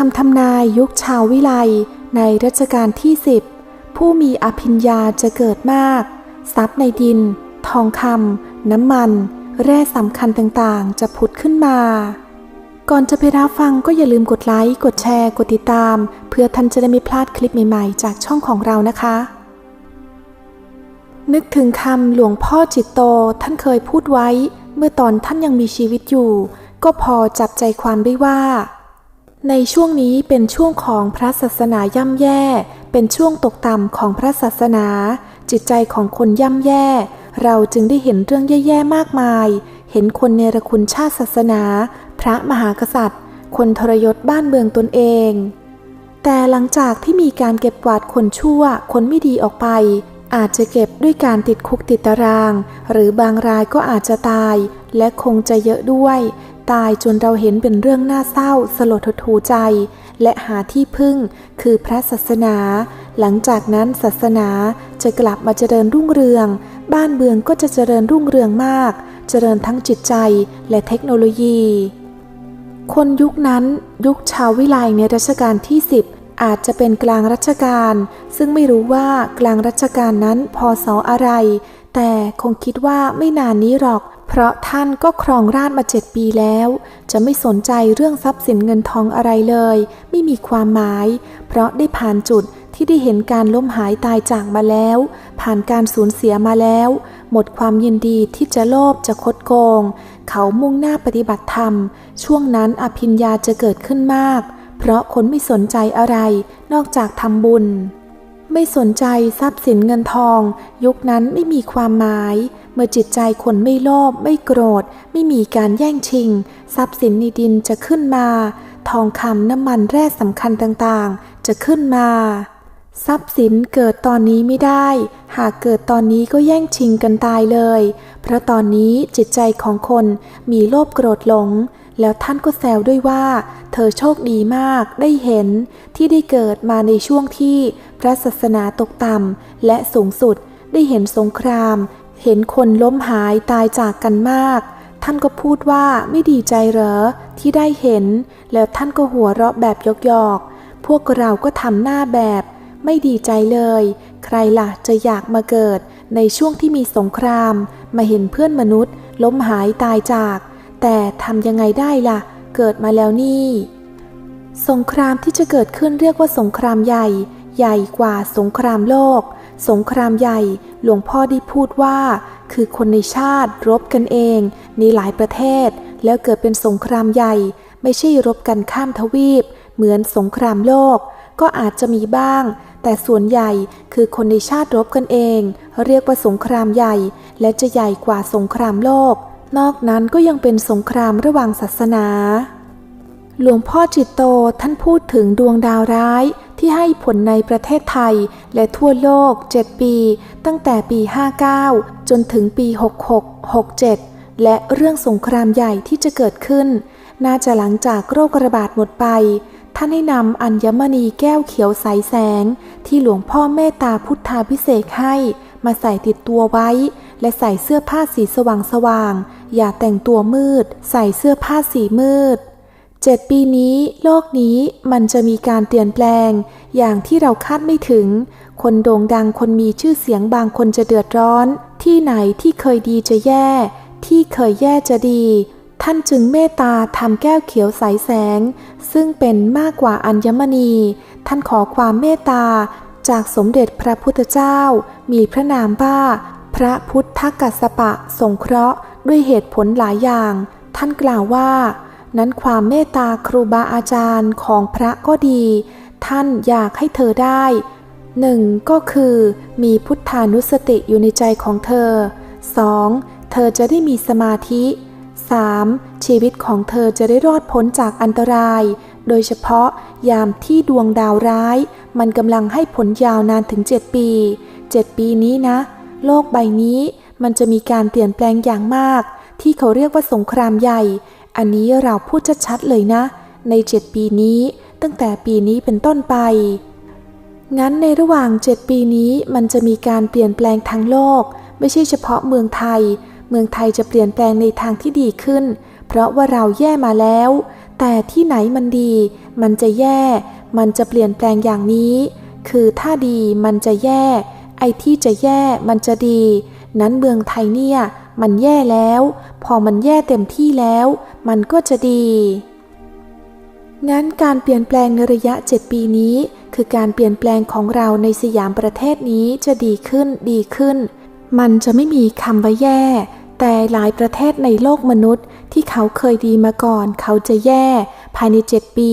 คำทำนายยุคชาววิไลในรัชกาลที่สิบผู้มีอภิญญาจะเกิดมาก ทรัพย์ในดิน ทองคำน้ำมัน แร่สำคัญต่างๆ จะผุดขึ้นมา ก่อนจะไปรับฟังก็อย่าลืมกดไลค์ กดแชร์ กดติดตาม เพื่อท่านจะได้ไม่พลาดคลิปใหม่ๆ จากช่องของเรานะคะ นึกถึงคำหลวงพ่อจิตโตท่านเคยพูดไว้ เมื่อตอนท่านยังมีชีวิตอยู่ ก็พอจับใจความได้ว่า ในช่วงนี้เป็นช่วงของพระศาสนาย่ำแย่ เป็นช่วงตกต่ำของพระศาสนา จิตใจของคนย่ำแย่ เราจึงได้เห็นเรื่องแย่ๆมากมาย เห็นคนเนรคุณชาติศาสนา พระมหากษัตริย์ คนทรยศบ้านเมืองตนเอง แต่หลังจากที่มีการเก็บกวาดคนชั่ว คนไม่ดีออกไป อาจจะเก็บด้วยการติดคุกติดตาราง หรือบางรายก็อาจจะตาย และคงจะเยอะด้วย ตายจนเราเห็นเป็นเรื่องน่าเศร้าสลดหดหูใจ และหาที่พึ่งคือพระศาสนา หลังจากนั้นศาสนาจะกลับมาเจริญรุ่งเรือง บ้านเมืองก็จะเจริญรุ่งเรืองมาก เจริญทั้งจิตใจและเทคโนโลยี คนยุคนั้นยุคชาววิไลในรัชกาลที่ 10 อาจจะเป็นกลางรัชกาลซึ่งไม่รู้ว่ากลางรัชกาลนั้นพศออะไร แต่คงคิดว่าไม่นานนี้หรอก พราะท่านก็ครองราชมาเจ็ดปีแล้ว จะไม่สนใจเรื่องทรัพย์สินเงินทองอะไรเลย ไม่มีความหมาย เพราะได้ผ่านจุดที่ได้เห็นการล้มหายตายจากมาแล้ว ผ่านการสูญเสียมาแล้ว หมดความยินดีที่จะโลภจะคดโกง เขามุ่งหน้าปฏิบัติธรรม ช่วงนั้นอภิญญาจะเกิดขึ้นมาก เพราะคนไม่สนใจอะไร นอกจากทำบุญ ไม่สนใจทรัพย์สินเงินทอง ยุคนั้นไม่มีความหมาย เมื่อจิตใจคนไม่โลภไม่โกรธ ไม่มีการแย่งชิง ทรัพย์สินในดินจะขึ้นมา ทองคำน้ำมันแร่สำคัญต่างๆ จะขึ้นมา ทรัพย์สินเกิดตอนนี้ไม่ได้ หากเกิดตอนนี้ก็แย่งชิงกันตายเลย เพราะตอนนี้จิตใจของคนมีโลภโกรธหลง แล้วท่านก็แซวด้วยว่า เธอโชคดีมากได้เห็นที่ได้เกิดมาในช่วงที่พระศาสนาตกต่ำและสูงสุดได้เห็นสงคราม เห็นคนล้มหายตายจากกันมาก ท่านก็พูดว่าไม่ดีใจเหรอที่ได้เห็น แล้วท่านก็หัวเราะแบบยอกๆ พวกเราก็ทำหน้าแบบ ไม่ดีใจเลย ใครล่ะจะอยากมาเกิดในช่วงที่มีสงคราม มาเห็นเพื่อนมนุษย์ ล้มหายตายจาก แต่ทำยังไงได้ล่ะ เกิดมาแล้วนี่ สงครามที่จะเกิดขึ้นเรียกว่าสงครามใหญ่ ใหญ่กว่าสงครามโลก สงครามใหญ่ หลวงพ่อได้พูดว่า คือคนในชาติรบกันเองในหลายประเทศ แล้วเกิดเป็นสงครามใหญ่ ไม่ใช่รบกันข้ามทวีป เหมือนสงครามโลก ก็อาจจะมีบ้าง แต่ส่วนใหญ่คือคนในชาติรบกันเอง เรียกว่าสงครามใหญ่ และจะใหญ่กว่าสงครามโลก นอกนั้นก็ยังเป็นสงครามระหว่างศาสนา หลวงพ่อจิตโตท่านพูดถึงดวงดาวร้ายที่ให้ผลในประเทศไทยและทั่วโลก 7 ปี ตั้งแต่ปี 59 จนถึงปี 66 67 และเรื่องสงครามใหญ่ที่จะเกิดขึ้น น่าจะหลังจากโรคระบาดหมดไป ท่านให้นำอัญมณีแก้วเขียวใสแสง ที่หลวงพ่อเมตตาพุทธาพิเศษให้ มาใส่ติดตัวไว้ และใส่เสื้อผ้าสีสว่างสว่างๆอย่าแต่งตัวมืด ใส่เสื้อผ้าสีมืดเจ็ดปีนี้ โลกนี้มันจะมีการเปลี่ยนแปลง อย่างที่เราคาดไม่ถึง คนโด่งดังคนมีชื่อเสียงบางคนจะเดือดร้อน ที่ไหนที่เคยดีจะแย่ ที่เคยแย่จะดี ท่านจึงเมตตาทำแก้วเขียวใสแสง ซึ่งเป็นมากกว่าอัญมณี ท่านขอความเมตตา จากสมเด็จพระพุทธเจ้า มีพระนามว่า พระพุทธกัสสปะสงเคราะห์ด้วยเหตุผลหลายอย่าง ท่านกล่าวว่า นั้นความเมตตาครูบาอาจารย์ของพระก็ดี ท่านอยากให้เธอได้หนึ่งก็คือ มีพุทธานุสติอยู่ในใจของเธอ 2. เธอจะได้มีสมาธิ 3. ชีวิตของเธอจะได้รอดพ้นจากอันตราย โดยเฉพาะยามที่ดวงดาวร้าย มันกำลังให้ผลยาวนานถึง 7 ปี 7 ปีนี้นะ โลกใบนี้มันจะมีการเปลี่ยนแปลงอย่างมาก ที่เขาเรียกว่าสงครามใหญ่ อันนี้เราพูดชัดๆเลยนะ ใน 7 ปีนี้ตั้งแต่ปีนี้เป็นต้นไป งั้นในระหว่าง 7 ปีนี้มันจะมีการเปลี่ยนแปลงทั้งโลก ไม่ใช่เฉพาะเมืองไทย เมืองไทยจะเปลี่ยนแปลงในทางที่ดีขึ้น เพราะว่าเราแย่มาแล้ว แต่ที่ไหนมันดี มันจะแย่ มันจะเปลี่ยนแปลงอย่างนี้ คือถ้าดีมันจะแย่ ไอ้ที่จะแย่มันจะดี นั้นเมืองไทยเนี่ย มันแย่แล้ว พอมันแย่เต็มที่แล้ว มันก็จะดี งั้นการเปลี่ยนแปลงในระยะ 7 ปีนี้ คือการเปลี่ยนแปลงของเราในสยามประเทศนี้จะดีขึ้นดีขึ้น มันจะไม่มีคำว่าแย่ แต่หลายประเทศในโลกมนุษย์ ที่เขาเคยดีมาก่อน เขาจะแย่ ภายใน7ปี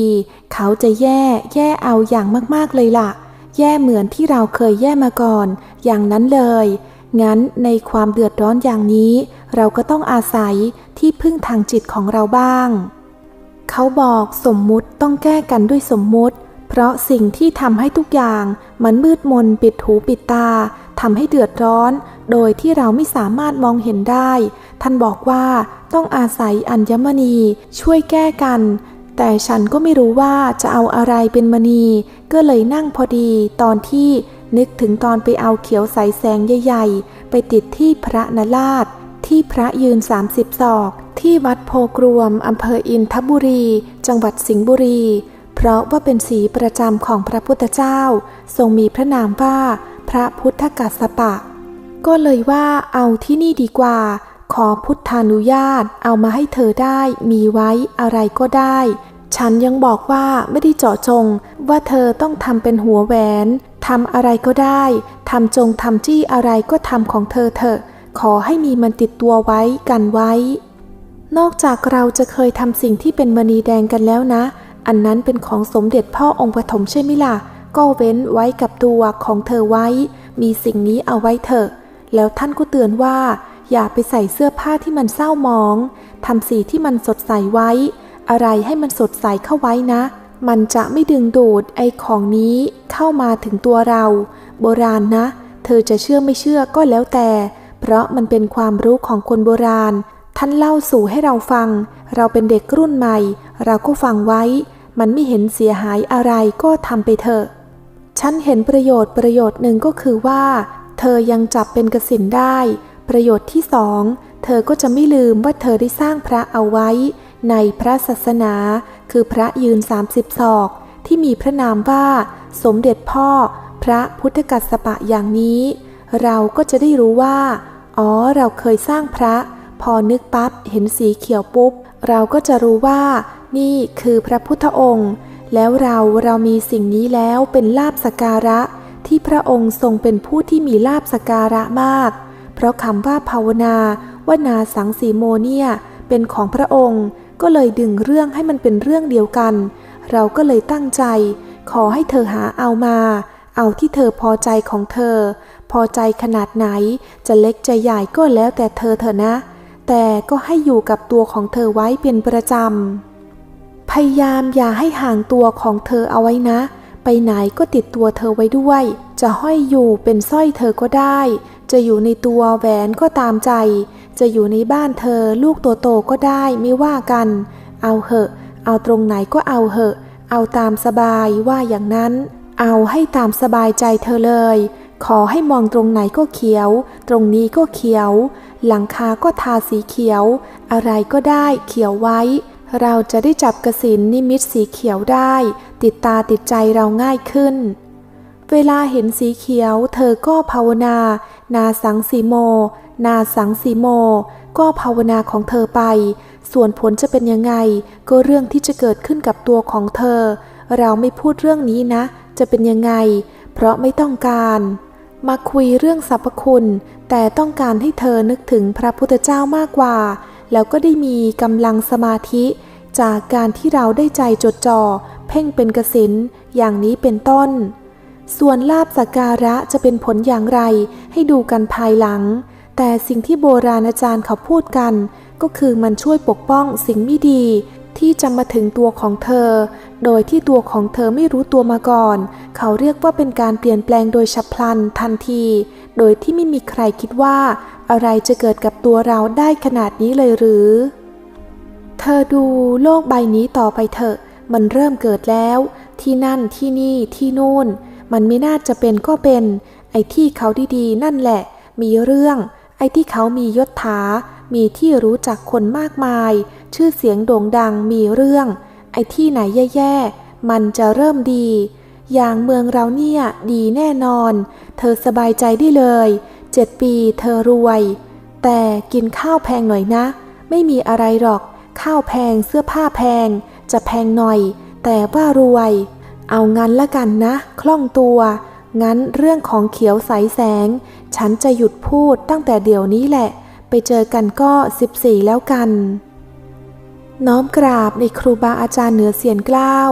เขาจะแย่ แย่เอาอย่างมากๆเลยล่ะ แย่เหมือนที่เราเคยแย่มาก่อน อย่างนั้นเลย งั้นในความเดือดร้อนอย่างนี้ เราก็ต้องอาศัยที่พึ่งทางจิตของเราบ้าง เขาบอกสมมุติต้องแก้กันด้วยสมมุติ เพราะสิ่งที่ทำให้ทุกอย่างมันมืดมนปิดหูปิดตาทำให้เดือดร้อน โดยที่เราไม่สามารถมองเห็นได้ ท่านบอกว่าต้องอาศัยอัญมณีช่วยแก้กัน แต่ฉันก็ไม่รู้ว่าจะเอาอะไรเป็นมณี ก็เลยนั่งพอดีตอนที่นึกถึงตอนไปเอาเขียวใสแสงใหญ่ๆ ไปติดที่พระนราช ที่พระยืน 30ศอก ที่วัดโพกรวมอำเภออินทบุรี จังหวัดสิงห์บุรี เพราะว่าเป็นสีประจำของพระพุทธเจ้า ทรงมีพระนามว่า พระพุทธกัสสปะ ก็เลยว่าเอาที่นี่ดีกว่า ขอพุทธานุญาตเอามาให้เธอได้มีไว้อะไรก็ได้ ฉันยังบอกว่าไม่ได้เจาะจงว่าเธอต้องทำเป็นหัวแหวนทำอะไรก็ได้ทำจงทำจี้อะไรก็ทำของเธอเถอะ ขอให้มีมันติดตัวไว้กันไว้ นอกจากเราจะเคยทำสิ่งที่เป็นมณีแดงกันแล้วนะ อันนั้นเป็นของสมเด็จพ่อองค์ปฐมใช่ไหมล่ะ ก็เว้นไว้กับตัวของเธอไว้ มีสิ่งนี้เอาไว้เถอะ แล้วท่านก็เตือนว่า อย่าไปใส่เสื้อผ้าที่มันเศร้ามอง ทำสีที่มันสดใสไว้ อะไรให้มันสดใสเข้าไว้นะ มันจะไม่ดึงดูดไอ้ของนี้เข้ามาถึงตัวเรา โบราณนะ เธอจะเชื่อไม่เชื่อก็แล้วแต่ เพราะมันเป็นความรู้ของคนโบราณ ท่านเล่าสู่ให้เราฟัง เราเป็นเด็กรุ่นใหม่ เราก็ฟังไว้ มันไม่เห็นเสียหายอะไรก็ทำไปเถอะ ฉันเห็นประโยชน์ประโยชน์หนึ่งก็คือว่า เธอยังจับเป็นกสินได้ ประโยชน์ที่สองเธอก็จะไม่ลืมว่าเธอได้สร้างพระเอาไว้ ในพระศาสนา คือพระยืน 30 ศอก ที่มีพระนามว่า สมเด็จพ่อ พระพุทธกัสสปะอย่างนี้ เราก็จะได้รู้ว่า อ๋อเราเคยสร้างพระ พอนึกปั๊บเห็นสีเขียวปุ๊บ เราก็จะรู้ว่า นี่คือพระพุทธองค์ แล้วเราเรามีสิ่งนี้แล้วเป็นลาบสการะ ที่พระองค์ทรงเป็นผู้ที่มีลาบสการะมาก เพราะคำว่าภาวนาว่านาสังสีโมเนี่ยเป็นของพระองค์ ก็เลยดึงเรื่องให้มันเป็นเรื่องเดียวกัน เราก็เลยตั้งใจ ขอให้เธอหาเอามา เอาที่เธอพอใจของเธอ พอใจขนาดไหน จะเล็กจะใหญ่ก็แล้วแต่เธอเถอะนะ แต่ก็ให้อยู่กับตัวของเธอไว้เป็นประจำพยายามอย่าให้ห่างตัวของเธอเอาไว้นะ ไปไหนก็ติดตัวเธอไว้ด้วย จะห้อยอยู่เป็นสร้อยเธอก็ได้ จะอยู่ในตัวแหวนก็ตามใจ จะอยู่ในบ้านเธอลูกตัวโตก็ได้ไม่ว่ากัน เอาเหอะ เอาตรงไหนก็เอาเหอะ เอาตามสบายว่าอย่างนั้น เอาให้ตามสบายใจเธอเลย ขอให้มองตรงไหนก็เขียว ตรงนี้ก็เขียว หลังคาก็ทาสีเขียว อะไรก็ได้เขียวไว้ เราจะได้จับกสินนิมิตสีเขียวได้ ติดตาติดใจเราง่ายขึ้น เวลาเห็นสีเขียว เธอก็ภาวนา นาสังสีโม นาสังสีโม ก็ภาวนาของเธอไป ส่วนผลจะเป็นยังไง ก็เรื่องที่จะเกิดขึ้นกับตัวของเธอ เราไม่พูดเรื่องนี้นะ จะเป็นยังไง เพราะไม่ต้องการ มาคุยเรื่องสรรพคุณ แต่ต้องการให้เธอนึกถึงพระพุทธเจ้ามากกว่า แล้วก็ได้มีกำลังสมาธิ จากการที่เราได้ใจจดจ่อเพ่งเป็นกสินอย่างนี้เป็นต้น ส่วนลาบสักการะจะเป็นผลอย่างไรให้ดูกันภายหลัง แต่สิ่งที่โบราณอาจารย์เขาพูดกัน ก็คือมันช่วยปกป้องสิ่งไม่ดีที่จะมาถึงตัวของเธอ โดยที่ตัวของเธอไม่รู้ตัวมาก่อน เขาเรียกว่าเป็นการเปลี่ยนแปลงโดยฉับพลันทันที โดยที่ไม่มีใครคิดว่า อะไรจะเกิดกับตัวเราได้ขนาดนี้เลยหรือ เธอดูโลกใบนี้ต่อไปเถอะ มันเริ่มเกิดแล้ว ที่นั่นที่นี่ที่นู่น มันไม่น่าจะเป็นก็เป็น ไอ้ที่เขาดีๆ นั่นแหละ มีเรื่อง ไอ้ที่เขามียศถา มีที่รู้จักคนมากมาย ชื่อเสียงโด่งดังมีเรื่อง ไอ้ที่ไหนแย่ๆ มันจะเริ่มดี อย่างเมืองเราเนี่ยดีแน่นอน เธอสบายใจได้เลยเจ็ดปีเธอรวย แต่กินข้าวแพงหน่อยนะ ไม่มีอะไรหรอก ข้าวแพงเสื้อผ้าแพง จะแพงหน่อย แต่ว่ารวย เอางั้นละกันนะ คล่องตัว งั้นเรื่องของเขียวใสแสง ฉันจะหยุดพูดตั้งแต่เดี๋ยวนี้แหละ ไปเจอกันก็ 14 แล้วกัน น้อมกราบในครูบาอาจารย์เหนือเสียนกล้าว